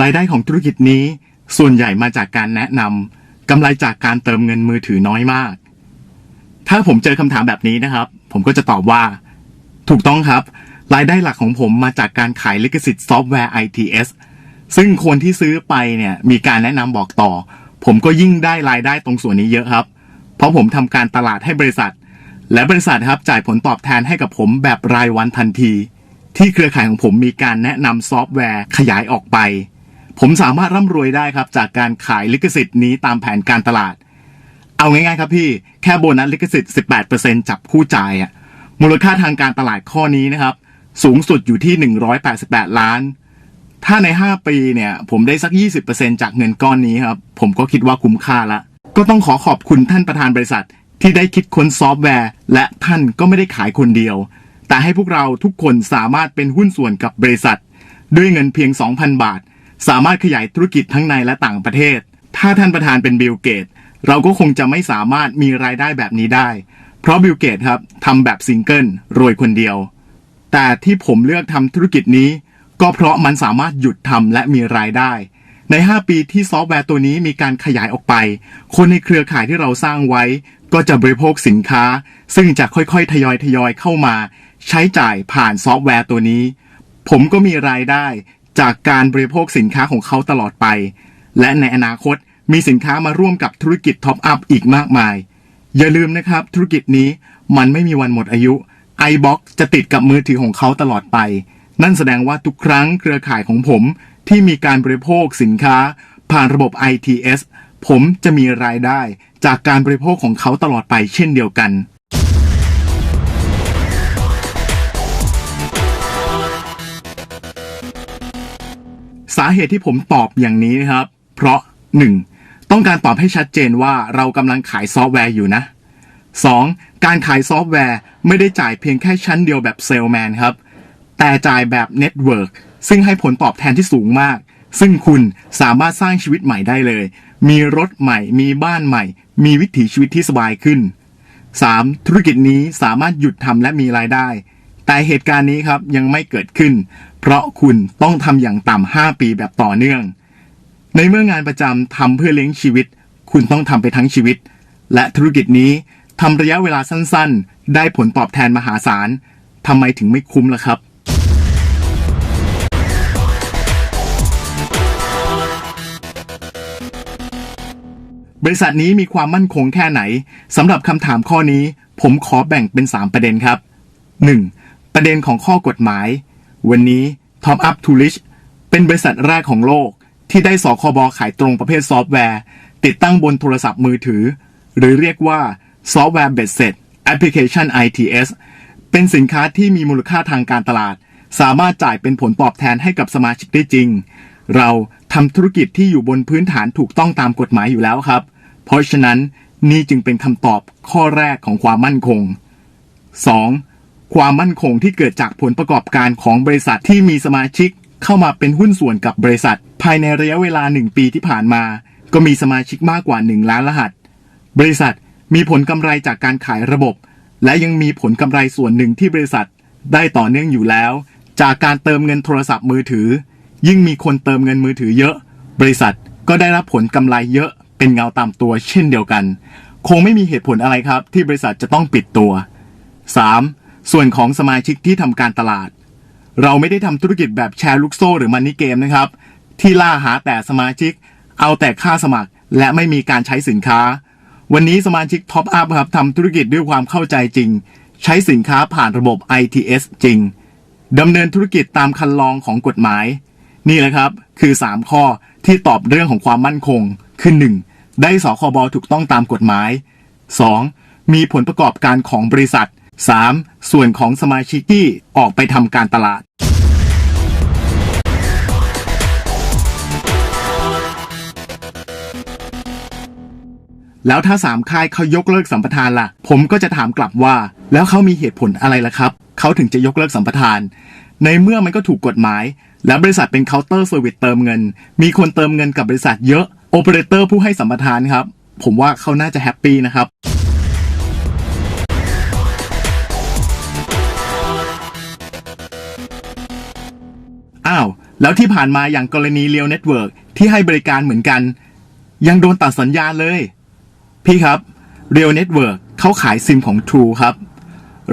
รายได้ของธุรกิจนี้ ส่วนใหญ่มาจากการแนะนำกำไรจากการเติมเงินมือถือน้อยมาก ถ้าผมเจอคำถามแบบนี้นะครับ ผมก็จะตอบว่า ถูกต้องครับ รายได้หลักของผมมาจากการขายลิขสิทธิ์ซอฟต์แวร์ ITS ซึ่งคนที่ซื้อไปเนี่ยมีการแนะนำบอกต่อ ผมก็ยิ่งได้รายได้ตรงส่วนนี้เยอะครับ เพราะผมทำการตลาดให้บริษัท และบริษัทครับจ่ายผลตอบแทนให้กับผมแบบรายวันทันที ที่เครือข่ายของผมมีการแนะนำซอฟต์แวร์ขยายออกไป ผมสามารถร่ำรวยได้ครับ จากการขายลิขสิทธิ์นี้ตามแผนการตลาด เอาง่ายๆครับพี่แค่โบนัสลิขสิทธิ์ 18%จับคู่จ่ายอะมูลค่าทางการตลาดข้อนี้นะครับ สูงสุดอยู่ที่ 188 ล้าน ถ้าใน 5 ปีเนี่ย ผมได้สัก 20%จากเงินก้อนนี้ครับ ผมก็คิดว่าคุ้มค่าละ ก็ต้องขอขอบคุณท่านประธานบริษัท ที่ได้คิดค้นซอฟต์แวร์ และท่านก็ไม่ได้ขายคนเดียว แต่ให้พวกเราทุกคนสามารถเป็นหุ้นส่วนกับบริษัท ด้วยเงินเพียง 2,000 บาท สามารถขยายธุรกิจทั้งในและต่างประเทศ ถ้าท่านประธานเป็นบิลเกต เราก็คงจะไม่สามารถมีรายได้แบบนี้ได้ เพราะบิลเกตครับทำแบบซิงเกิลรวยคนเดียว แต่ที่ผมเลือกทำธุรกิจนี้ ก็เพราะมันสามารถหยุดทำและมีรายได้ ใน 5 ปีที่ซอฟต์แวร์ตัวนี้มีการขยายออกไป คนในเครือข่ายที่เราสร้างไว้ ก็จะบริโภคสินค้า ซึ่งจะค่อยๆ ทยอยทยอยเข้ามา ใช้จ่ายผ่านซอฟต์แวร์ตัวนี้ผมก็มีรายได้ จากการบริโภคสินค้าของเขาตลอดไป และในอนาคตมีสินค้ามาร่วมกับธุรกิจท็อปอัพอีกมากมาย อย่าลืมนะครับ ธุรกิจนี้มันไม่มีวันหมดอายุ iBox จะติดกับมือถือของเขาตลอดไป นั่นแสดงว่าทุกครั้งเครือข่ายของผมที่มีการบริโภคสินค้า ผ่านระบบ ITS ผมจะมีรายได้จากการบริโภคของเขาตลอดไปเช่นเดียวกัน สาเหตุที่ผมตอบอย่างนี้นะครับ เพราะ 1. ต้องการตอบให้ชัดเจนว่าเรากำลังขายซอฟต์แวร์อยู่นะ 2. การขายซอฟต์แวร์ไม่ได้จ่ายเพียงแค่ชั้นเดียวแบบเซลแมนครับ แต่จ่ายแบบเน็ตเวิร์กซึ่งให้ผลตอบแทนที่สูงมาก ซึ่งคุณสามารถสร้างชีวิตใหม่ได้เลย มีรถใหม่ มีบ้านใหม่ มีวิถีชีวิตที่สบายขึ้น 3. ธุรกิจนี้สามารถหยุดทำและมีรายได้ แต่เหตุการณ์นี้ครับยังไม่เกิดขึ้น เพราะคุณต้องทำอย่างต่ำ5ปีแบบต่อเนื่อง ในเมื่องานประจำทำเพื่อเลี้ยงชีวิต คุณต้องทำไปทั้งชีวิต และธุรกิจนี้ทำระยะเวลาสั้นๆ ได้ผลตอบแทนมหาศาลทำไมถึงไม่คุ้มล่ะครับบริษัทนี้มีความมั่นคงแค่ไหนสำหรับคำถามข้อนี้ ผมขอแบ่งเป็น 3 ประเด็นครับ 1. ประเด็นของข้อกฎหมาย วันนี้ Top Up to Rich เป็นบริษัทแรกของโลก ที่ได้สคบขายตรงประเภทซอฟต์แวร์ ติดตั้งบนโทรศัพท์มือถือ หรือเรียกว่าซอฟต์แวร์เบ็ดเสร็จแอปพลิเคชัน ITS เป็นสินค้าที่มีมูลค่าทางการตลาด สามารถจ่ายเป็นผลตอบแทนให้กับสมาชิกได้จริง เราทำธุรกิจที่อยู่บนพื้นฐานถูกต้องตามกฎหมายอยู่แล้วครับ เพราะฉะนั้นนี่จึงเป็นคำตอบข้อแรกของความมั่นคง 2. ความมั่นคงที่เกิดจากผลประกอบการของบริษัทที่มีสมาชิก เข้ามาเป็นหุ้นส่วนกับบริษัท ภายในระยะเวลา 1 ปีที่ผ่านมา ก็มีสมาชิกมากกว่า 1 ล้านรหัส บริษัทมีผลกำไรจากการขายระบบ และยังมีผลกำไรส่วนหนึ่งที่บริษัท ได้ต่อเนื่องอยู่แล้ว จากการเติมเงินโทรศัพท์มือถือ ยิ่งมีคนเติมเงินมือถือเยอะ บริษัทก็ได้รับผลกำไรเยอะเป็นเงาตามตัวเช่นเดียวกัน คงไม่มีเหตุผลอะไรครับ ที่บริษัทจะต้องปิดตัว 3. ส่วนของสมาชิกที่ทำการตลาด เราไม่ได้ทำธุรกิจแบบแชร์ลูกโซ่หรือมันนี่เกมนะครับ ที่ล่าหาแต่สมาชิก เอาแต่ค่าสมัคร และไม่มีการใช้สินค้า วันนี้สมาชิกท็อปอัพครับทำธุรกิจด้วยความเข้าใจจริง ใช้สินค้าผ่านระบบ ITS จริงดำเนินธุรกิจตามคันลองของกฎหมาย นี่แหละครับ คือ 3 ข้อที่ตอบเรื่องของความมั่นคง คือ 1. ได้สคบถูกต้องตามกฎหมาย 2. มีผลประกอบการของบริษัท 3. ส่วนของสมาชิกที่ออกไปทำการตลาด แล้วถ้าสามค่ายเขายกเลิกสัมปทานล่ะ ผมก็จะถามกลับว่า แล้วเขามีเหตุผลอะไรล่ะครับ เขาถึงจะยกเลิกสัมปทาน ในเมื่อมันก็ถูกกฎหมาย และบริษัทเป็นเคาน์เตอร์เซอร์วิสเติมเงิน มีคนเติมเงินกับบริษัทเยอะโอเปอเรเตอร์ผู้ให้สัมปทานครับ ผมว่าเขาน่าจะแฮปปี้นะครับ อ้าว แล้วที่ผ่านมาอย่างกรณีเรียวเน็ตเวิร์กที่ให้บริการเหมือนกัน ยังโดนตัดสัญญาเลย พี่ครับเรียวเน็ตเวิร์กเขาขายซิมของ True ครับ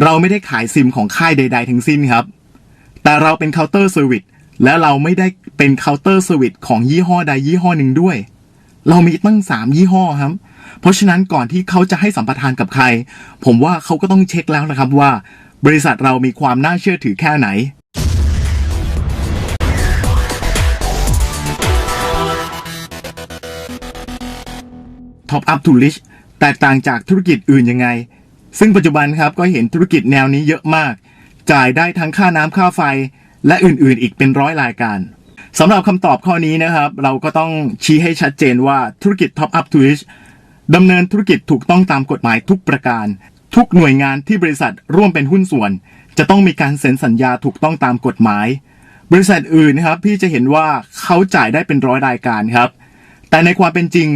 เราไม่ได้ขายซิมของค่ายใด ๆ ทั้งสิ้นครับ แต่เราเป็นเคาน์เตอร์เซอร์วิสและเราไม่ได้เป็นเคาน์เตอร์เซอร์วิสของยี่ห้อใดยี่ห้อหนึ่งด้วย เรามีตั้งสามยี่ห้อครับ เพราะฉะนั้นก่อนที่เขาจะให้สัมปทานกับใคร ผมว่าเขาก็ต้องเช็คแล้วนะครับว่า บริษัทเรามีความน่าเชื่อถือแค่ไหน Top Up to Rich แตกต่างจากธุรกิจอื่นยังไง ซึ่งปัจจุบันครับก็เห็นธุรกิจแนวนี้เยอะมาก จ่ายได้ทั้งค่าน้ำค่าไฟ และอื่นๆ อีกเป็นร้อยรายการสำหรับคำตอบข้อนี้นะครับ เราก็ต้องชี้ให้ชัดเจนว่าธุรกิจ Top Up to Rich ดำเนินธุรกิจถูกต้องตามกฎหมายทุกประการ ทุกหน่วยงานที่บริษัทร่วมเป็นหุ้นส่วน จะต้องมีการเซ็นสัญญาถูกต้องตามกฎหมาย บริษัทอื่นนะครับพี่จะเห็นว่าเขาจ่ายได้เป็นร้อยรายการครับ แต่ในความเป็นจริง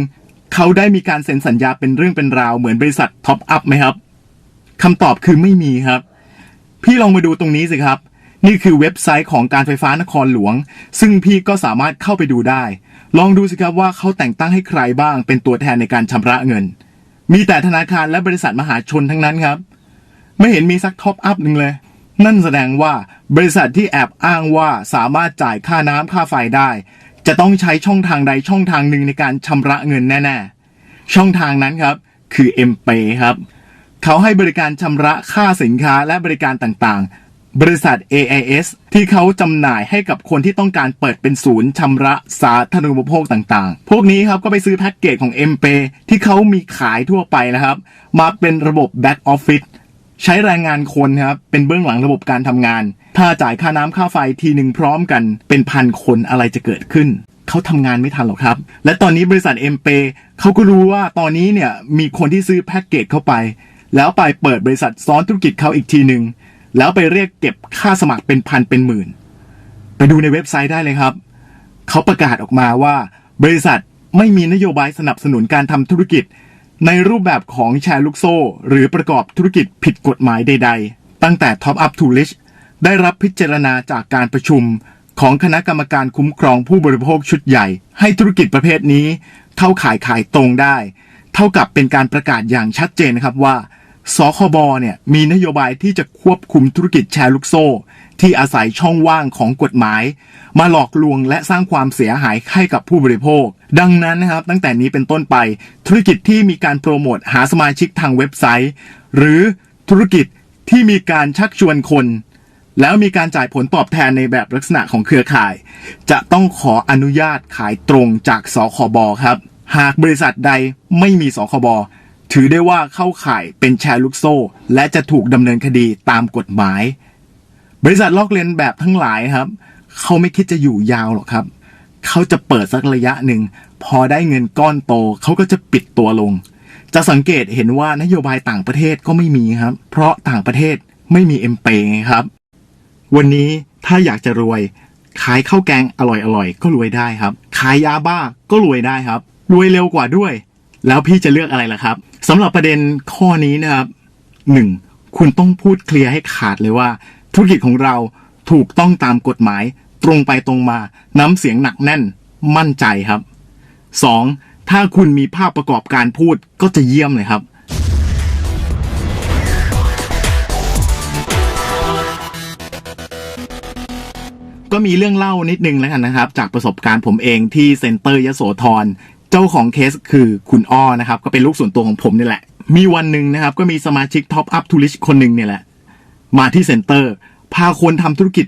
เขาได้มีการเซ็นสัญญาเป็นเรื่องเป็นราวเหมือนบริษัทท็อปอัพไหมครับคำตอบคือไม่มีครับ พี่ลองมาดูตรงนี้สิครับ นี่คือเว็บไซต์ของการไฟฟ้านครหลวง ซึ่งพี่ก็สามารถเข้าไปดูได้ ลองดูสิครับว่าเขาแต่งตั้งให้ใครบ้าง เป็นตัวแทนในการชำระเงิน มีแต่ธนาคารและบริษัทมหาชนทั้งนั้นครับ ไม่เห็นมีสักท็อปอัพหนึ่งเลย นั่นแสดงว่าบริษัทที่แอบอ้างว่าสามารถจ่ายค่าน้ำค่าไฟได้ จะต้องใช้ช่องทางใดช่องทางหนึ่งในการชำระเงินแน่ๆ ช่องทางนั้นครับคือ m p a y ครับ เขาให้บริการชำระค่าสินค้าและบริการต่างๆ บริษัท AIS ที่เขาจำหน่ายให้กับคนที่ต้องการเปิดเป็นศูนย์ชำระสาธารณูปโภคต่างๆ พวกนี้ครับก็ไปซื้อแพ็กเกจของ m p a y ที่เขามีขายทั่วไปนะครับ มาเป็นระบบ Back Office ใช้แรงงานคนครับเป็นเบื้องหลังระบบการทำงาน ถ้าจ่ายค่าน้ำค่าไฟทีหนึ่งพร้อมกัน เป็นพันคนอะไรจะเกิดขึ้นเขาทำงานไม่ทันหรอกครับ และตอนนี้บริษัทเอ็มเปเขาก็รู้ว่าตอนนี้เนี่ยมีคนที่ซื้อแพ็กเกจเข้าไป แล้วไปเปิดบริษัทซ้อนธุรกิจเขาอีกทีหนึ่งแล้วไปเรียกเก็บค่าสมัครเป็นพันเป็นหมื่น ไปดูในเว็บไซต์ได้เลยครับเขาประกาศออกมาว่า บริษัทไม่มีนโยบายสนับสนุนการทำธุรกิจ ในรูปแบบของแชร์ลูกโซ่ หรือประกอบธุรกิจผิดกฎหมายใด ๆ ตั้งแต่ Top Up to l i s h ได้รับพิจารณาจากการประชุม ของคณะกรรมการคุ้มครองผู้บริโภคชุดใหญ่ ให้ธุรกิจประเภทนี้ เข้าขายขายตรงได้ เท่ากับเป็นการประกาศอย่างชัดเจนนะครับว่า สคบเนี่ยมีนโยบายที่จะควบคุมธุรกิจแชร์ลูกโซ่ ที่อาศัยช่องว่างของกฎหมาย มาหลอกลวงและสร้างความเสียหายให้กับผู้บริโภค ดังนั้นนะครับ ตั้งแต่นี้เป็นต้นไป ธุรกิจที่มีการโปรโมทหาสมาชิกทางเว็บไซต์ หรือธุรกิจที่มีการชักชวนคน แล้วมีการจ่ายผลตอบแทนในแบบลักษณะของเครือข่าย จะต้องขออนุญาตขายตรงจากสคบครับ หากบริษัทใดไม่มีสคบ ถือได้ว่าเข้าข่ายเป็นแชร์ลูกโซ่ และจะถูกดำเนินคดีตามกฎหมาย บริษัทลอกเลียนแบบทั้งหลายครับ เขาไม่คิดจะอยู่ยาวหรอกครับ เขาจะเปิดสักระยะหนึ่ง พอได้เงินก้อนโต เขาก็จะปิดตัวลง จะสังเกตเห็นว่านโยบายต่างประเทศก็ไม่มีครับ เพราะต่างประเทศไม่มีเอ็มเปงครับ วันนี้ถ้าอยากจะรวย ขายข้าวแกงอร่อยๆก็รวยได้ครับ ขายยาบ้าก็รวยได้ครับ รวยเร็วกว่าด้วย แล้วพี่จะเลือกอะไรล่ะครับ สำหรับประเด็นข้อนี้นะครับหนึ่งคุณต้องพูดเคลียร์ให้ขาดเลยว่า ธุรกิจของเราถูกต้องตามกฎหมาย ตรงไปตรงมา น้ำเสียงหนักแน่น มั่นใจครับสองถ้าคุณมีภาพประกอบการพูดก็จะเยี่ยมเลยครับ ก็มีเรื่องเล่านิดนึงแล้วกันนะครับ จากประสบการณ์ผมเองที่เซ็นเตอร์ยโสธร เจ้าของเคสคือคุณอ้อนะครับ ก็เป็นลูกส่วนตัวของผมนี่แหละ มีวันหนึ่งนะครับ ก็มีสมาชิกท็อปอัพทูริชคนหนึ่งเนี่ยแหละ มาที่เซ็นเตอร์ พาคนทำธุรกิจ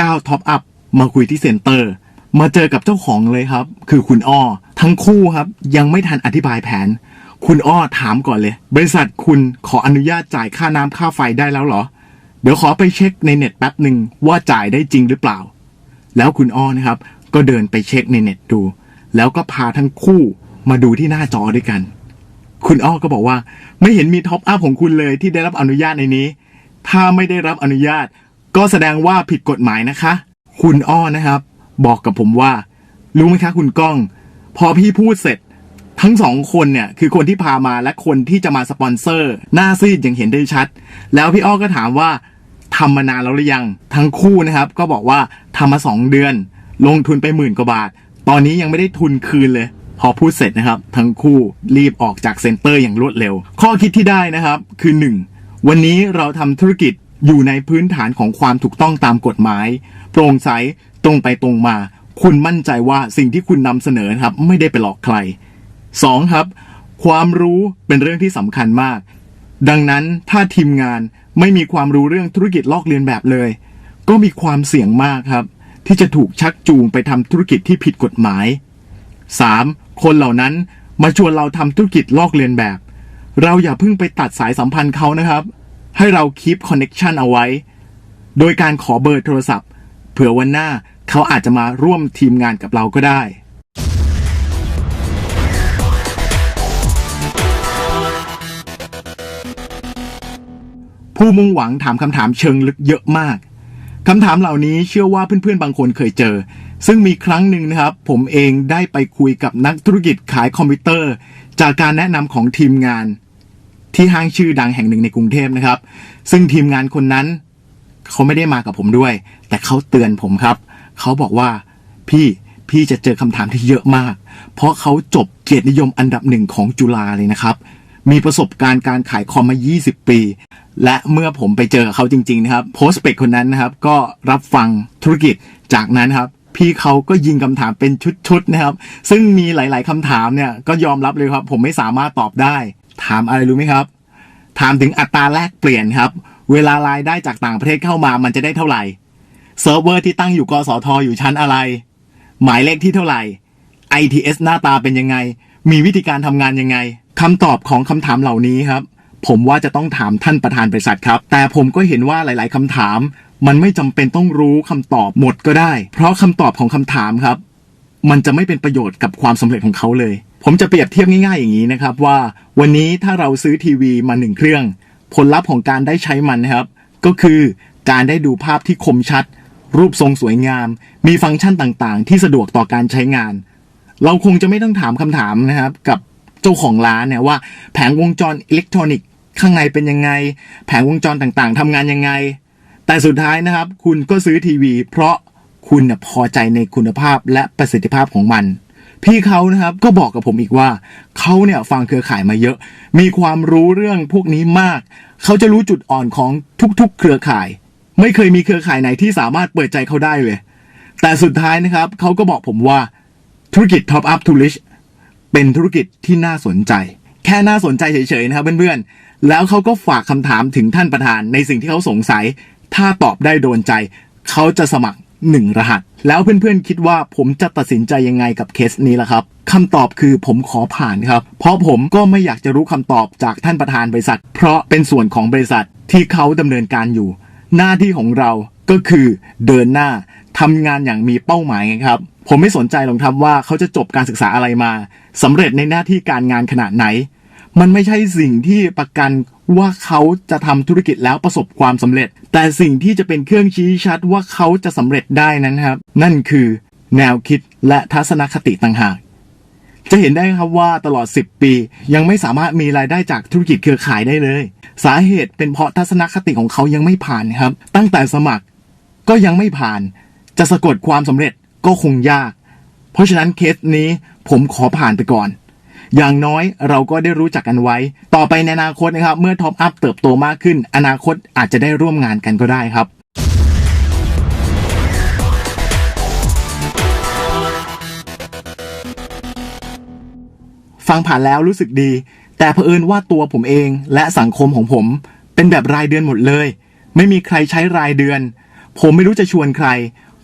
ก้าวท็อปอัพมาคุยที่เซ็นเตอร์ มาเจอกับเจ้าของเลยครับ คือคุณอ้อ ทั้งคู่ครับ ยังไม่ทันอธิบายแผน คุณอ้อถามก่อนเลย บริษัทคุณขออนุญาตจ่ายค่าน้ำค่าไฟได้แล้วเหรอ เดี๋ยวขอไปเช็คในเน็ตแป๊บหนึ่งว่าจ่ายได้จริงหรือเปล่า แล้วคุณอ้อนะครับ ก็เดินไปเช็คในเน็ตดู แล้วก็พาทั้งคู่มาดูที่หน้าจอด้วยกัน คุณอ้อก็บอกว่า ไม่เห็นมีท็อปอัพของคุณเลยที่ได้รับอนุญาตในนี้ ถ้าไม่ได้รับอนุญาต ก็แสดงว่าผิดกฎหมายนะคะ คุณอ้อนะครับ บอกกับผมว่า รู้ไหมคะ คุณก้อง พอพี่พูดเสร็จ ทั้งสองคนเนี่ย คือคนที่พามาและคนที่จะมาสปอนเซอร์ หน้าซีดอย่างเห็นได้ชัด แล้วพี่อ้อก็ถามว่าทำมานานแล้วหรือยัง ทั้งคู่นะครับ ก็บอกว่าทำมาสองเดือน ลงทุนไปหมื่นกว่าบาท ตอนนี้ยังไม่ได้ทุนคืนเลย พอพูดเสร็จนะครับ ทั้งคู่รีบออกจากเซ็นเตอร์อย่างรวดเร็ว ข้อคิดที่ได้นะครับ คือ 1. วันนี้เราทำธุรกิจอยู่ในพื้นฐานของความถูกต้องตามกฎหมาย โปร่งใสตรงไปตรงมา คุณมั่นใจว่าสิ่งที่คุณนำเสนอครับ ไม่ได้ไปหลอกใคร 2. ครับ ความรู้เป็นเรื่องที่สำคัญมาก ดังนั้นถ้าทีมงานไม่มีความรู้เรื่องธุรกิจลอกเลียนแบบเลย ก็มีความเสี่ยงมากครับ ที่จะถูกชักจูงไปทำธุรกิจที่ผิดกฎหมาย 3. คนเหล่านั้นมาชวนเราทำธุรกิจลอกเลียนแบบ เราอย่าเพิ่งไปตัดสายสัมพันธ์เขานะครับ ให้เราคีปคอนเน็ชันเอาไว้ โดยการขอเบอร์โทรศัพท์ เผื่อวันหน้าเขาอาจจะมาร่วมทีมงานกับเราก็ได้ผู้มุ่งหวังถามคำถามเชิงลึกเยอะมาก คำถามเหล่านี้เชื่อว่าเพื่อนๆ บางคนเคยเจอ ซึ่งมีครั้งหนึ่งนะครับ ผมเองได้ไปคุยกับนักธุรกิจขายคอมพิวเตอร์ จากการแนะนำของทีมงาน ที่ห้างชื่อดังแห่งหนึ่งในกรุงเทพนะครับ ซึ่งทีมงานคนนั้น เขาไม่ได้มากับผมด้วย แต่เขาเตือนผมครับ เขาบอกว่าพี่พี่จะเจอคำถามที่เยอะมาก เพราะเขาจบเกียรตินิยมอันดับหนึ่งของจุฬาเลยนะครับ มีประสบการณ์การขายคอมมา 20 ปี และเมื่อผมไปเจอเขาจริงๆนะครับโพสเปกคนนั้นนะครับ ก็รับฟังธุรกิจจากนั้นครับ พี่เขาก็ยิงคำถามเป็นชุดๆนะครับ ซึ่งมีหลาย ๆคำถามเนี่ยก็ยอมรับเลยครับ ผมไม่สามารถตอบได้ ถามอะไรรู้ไหมครับ ถามถึงอัตราแลกเปลี่ยนครับ เวลารายได้จากต่างประเทศเข้ามามันจะได้เท่าไหร่เซิร์ฟเวอร์ที่ตั้งอยู่กสทอยู่ชั้นอะไร หมายเลขที่เท่าไหร่ ITS หน้าตาเป็นยังไง มีวิธีการทำงานยังไงคำตอบของคำถามเหล่านี้ครับ ผมว่าจะต้องถามท่านประธานบริษัทครับ แต่ผมก็เห็นว่าหลาย ๆคำถาม มันไม่จำเป็นต้องรู้คำตอบหมดก็ได้ เพราะคำตอบของคำถามครับ มันจะไม่เป็นประโยชน์กับความสำเร็จของเขาเลย ผมจะเปรียบเทียบง่าย ๆ อย่างนี้นะครับว่า วันนี้ถ้าเราซื้อทีวีมาหนึ่งเครื่อง ผลลัพธ์ของการได้ใช้มันนะครับ ก็คือการได้ดูภาพที่คมชัด รูปทรงสวยงาม มีฟังก์ชันต่าง ๆ ที่สะดวกต่อการใช้งาน เราคงจะไม่ต้องถามคำถามนะครับกับ เจ้าของร้านเนี่ยว่าแผงวงจรอิเล็กทรอนิกส์ข้างในเป็นยังไง แผงวงจรต่างๆทำงานยังไง แต่สุดท้ายนะครับ คุณก็ซื้อทีวี เพราะคุณน่ะพอใจในคุณภาพและประสิทธิภาพของมัน พี่เขานะครับก็บอกกับผมอีกว่าเขาเนี่ยฟังเครือข่ายมาเยอะ มีความรู้เรื่องพวกนี้มาก เขาจะรู้จุดอ่อนของทุกๆ เครือข่าย ไม่เคยมีเครือข่ายไหนที่สามารถเปิดใจเขาได้เลย แต่สุดท้ายนะครับเขาก็บอกผมว่าธุรกิจ Top Up to Rich เป็นธุรกิจที่น่าสนใจ แค่น่าสนใจเฉยๆนะครับเพื่อนๆ แล้วเขาก็ฝากคำถามถึงท่านประธานในสิ่งที่เขาสงสัย ถ้าตอบได้โดนใจ เขาจะสมัครหนึ่งรหัส แล้วเพื่อนๆคิดว่าผมจะตัดสินใจยังไงกับเคสนี้ล่ะครับคำตอบคือผมขอผ่านครับ เพราะผมก็ไม่อยากจะรู้คำตอบจากท่านประธานบริษัท เพราะเป็นส่วนของบริษัทที่เขาดำเนินการอยู่ หน้าที่ของเราก็คือเดินหน้า ทำงานอย่างมีเป้าหมายไงครับ ผมไม่สนใจหรอกครับว่าเขาจะจบการศึกษาอะไรมาสำเร็จในหน้าที่การงานขนาดไหน มันไม่ใช่สิ่งที่ประกันว่าเขาจะทำธุรกิจแล้วประสบความสำเร็จ แต่สิ่งที่จะเป็นเครื่องชี้ชัดว่าเขาจะสำเร็จได้นั้นครับ นั่นคือแนวคิดและทัศนคติต่างหากจะเห็นได้ครับว่าตลอด 10 ปี ยังไม่สามารถมีรายได้จากธุรกิจเครือข่ายได้เลย สาเหตุเป็นเพราะทัศนคติของเขายังไม่ผ่านครับ ตั้งแต่สมัครก็ยังไม่ผ่าน จะสะกดความสำเร็จก็คงยาก เพราะฉะนั้นเคสนี้ผมขอผ่านไปก่อน อย่างน้อยเราก็ได้รู้จักกันไว้ ต่อไปในอนาคตนะครับ เมื่อท็อปอัพเติบโตมากขึ้น อนาคตอาจจะได้ร่วมงานกันก็ได้ครับฟังผ่านแล้วรู้สึกดี แต่เผอิญว่าตัวผมเองและสังคมของผม เป็นแบบรายเดือนหมดเลย ไม่มีใครใช้รายเดือน ผมไม่รู้จะชวนใคร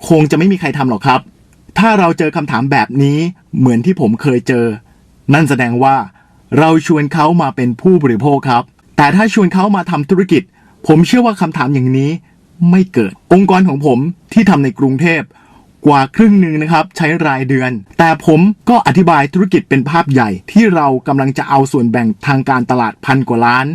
คงจะไม่มีใครทำหรอกครับ ถ้าเราเจอคำถามแบบนี้เหมือนที่ผมเคยเจอ นั่นแสดงว่า เราชวนเขามาเป็นผู้บริโภคครับ แต่ถ้าชวนเขามาทำธุรกิจ ผมเชื่อว่าคำถามอย่างนี้ไม่เกิด องค์กรของผมที่ทำในกรุงเทพกว่าครึ่งหนึ่งนะครับใช้รายเดือน แต่ผมก็อธิบายธุรกิจเป็นภาพใหญ่ที่เรากำลังจะเอาส่วนแบ่งทางการตลาดพันกว่าล้าน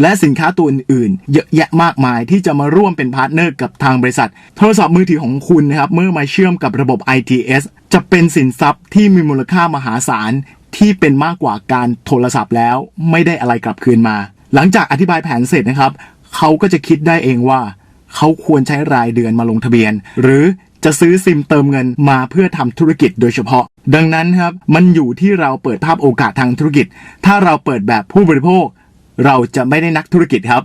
และสินค้าตัวอื่นๆ เยอะแยะมากมายที่จะมาร่วมเป็นพาร์ทเนอร์กับทางบริษัท โทรศัพท์มือถือของคุณนะครับ เมื่อมาเชื่อมกับระบบ ITS จะเป็นสินทรัพย์ที่มีมูลค่ามหาศาลที่เป็นมากกว่าการโทรศัพท์แล้วไม่ได้อะไรกลับคืนมา หลังจากอธิบายแผนเสร็จนะครับ เขาก็จะคิดได้เองว่า เขาควรใช้รายเดือนมาลงทะเบียน หรือจะซื้อซิมเติมเงินมาเพื่อทำธุรกิจโดยเฉพาะ ดังนั้นครับมันอยู่ที่เราเปิดภาพโอกาสทางธุรกิจ ถ้าเราเปิดแบบผู้บริโภค เราจะไม่ได้นักธุรกิจครับ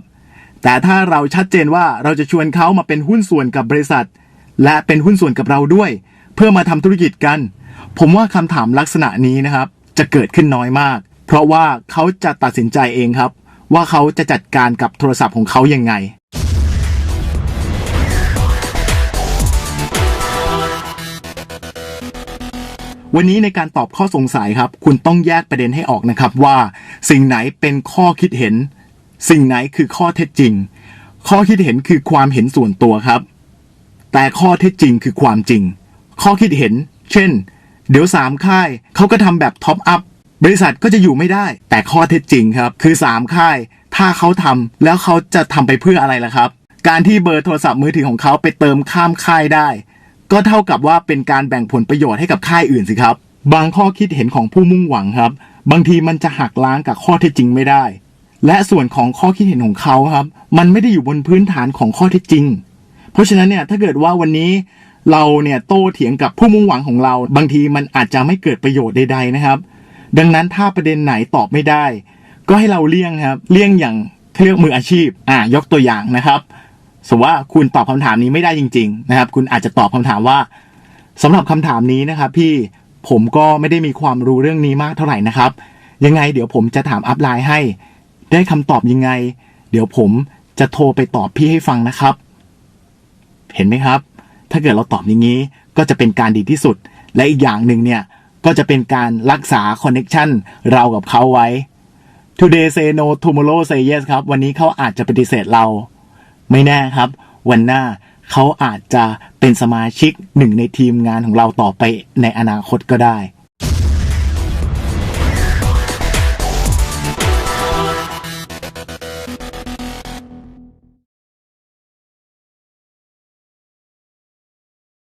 แต่ถ้าเราชัดเจนว่าเราจะชวนเขามาเป็นหุ้นส่วนกับบริษัท และเป็นหุ้นส่วนกับเราด้วย เพื่อมาทำธุรกิจกัน ผมว่าคำถามลักษณะนี้นะครับ จะเกิดขึ้นน้อยมาก เพราะว่าเขาจะตัดสินใจเองครับ ว่าเขาจะจัดการกับโทรศัพท์ของเขายังไง วันนี้ในการตอบข้อสงสัยครับ คุณต้องแยกประเด็นให้ออกนะครับว่า สิ่งไหนเป็นข้อคิดเห็น สิ่งไหนคือข้อเท็จจริง ข้อคิดเห็นคือความเห็นส่วนตัวครับ แต่ข้อเท็จจริงคือความจริง ข้อคิดเห็น เช่น เดี๋ยวสามค่ายเขาก็ทำแบบท็อปอัพบริษัทก็จะอยู่ไม่ได้ แต่ข้อเท็จจริงครับ คือสามค่าย ถ้าเขาทำแล้วเขาจะทำไปเพื่ออะไรล่ะครับ การที่เบอร์โทรศัพท์มือถือของเขาไปเติมข้ามค่ายได้ ก็เท่ากับว่าเป็นการแบ่งผลประโยชน์ให้กับค่ายอื่นสิครับ บางข้อคิดเห็นของผู้มุ่งหวังครับ บางทีมันจะหักล้างกับข้อเท็จจริงไม่ได้ และส่วนของข้อคิดเห็นของเขาครับ มันไม่ได้อยู่บนพื้นฐานของข้อเท็จจริง เพราะฉะนั้นเนี่ยถ้าเกิดว่าวันนี้เราเนี่ยโต้เถียงกับผู้มุ่งหวังของเรา บางทีมันอาจจะไม่เกิดประโยชน์ใดๆนะครับ ดังนั้นถ้าประเด็นไหนตอบไม่ได้ ก็ให้เราเลี่ยงครับ เลี่ยงอย่างเขาเรียกมืออาชีพ อ่ายกตัวอย่างนะครับ สมมติว่าคุณตอบคำถามนี้ไม่ได้จริง ๆ นะครับ คุณอาจจะตอบคำถามว่าสำหรับคำถามนี้นะครับพี่ผมก็ไม่ได้มีความรู้เรื่องนี้มากเท่าไหร่นะครับ ยังไงเดี๋ยวผมจะถามอัพไลน์ให้ ได้คำตอบยังไง เดี๋ยวผมจะโทรไปตอบพี่ให้ฟังนะครับ เห็นไหมครับ ถ้าเกิดเราตอบอย่างนี้ก็จะเป็นการดีที่สุด และอีกอย่างหนึ่งเนี่ยก็จะเป็นการรักษาคอนเน็ชันเรากับเขาไว้ today say no tomorrow say yes ครับ วันนี้เขาอาจจะปฏิเสธเรา ไม่แน่ครับ วันหน้าเขาอาจจะเป็นสมาชิกหนึ่งในทีมงานของเราต่อไปในอนาคตก็ได้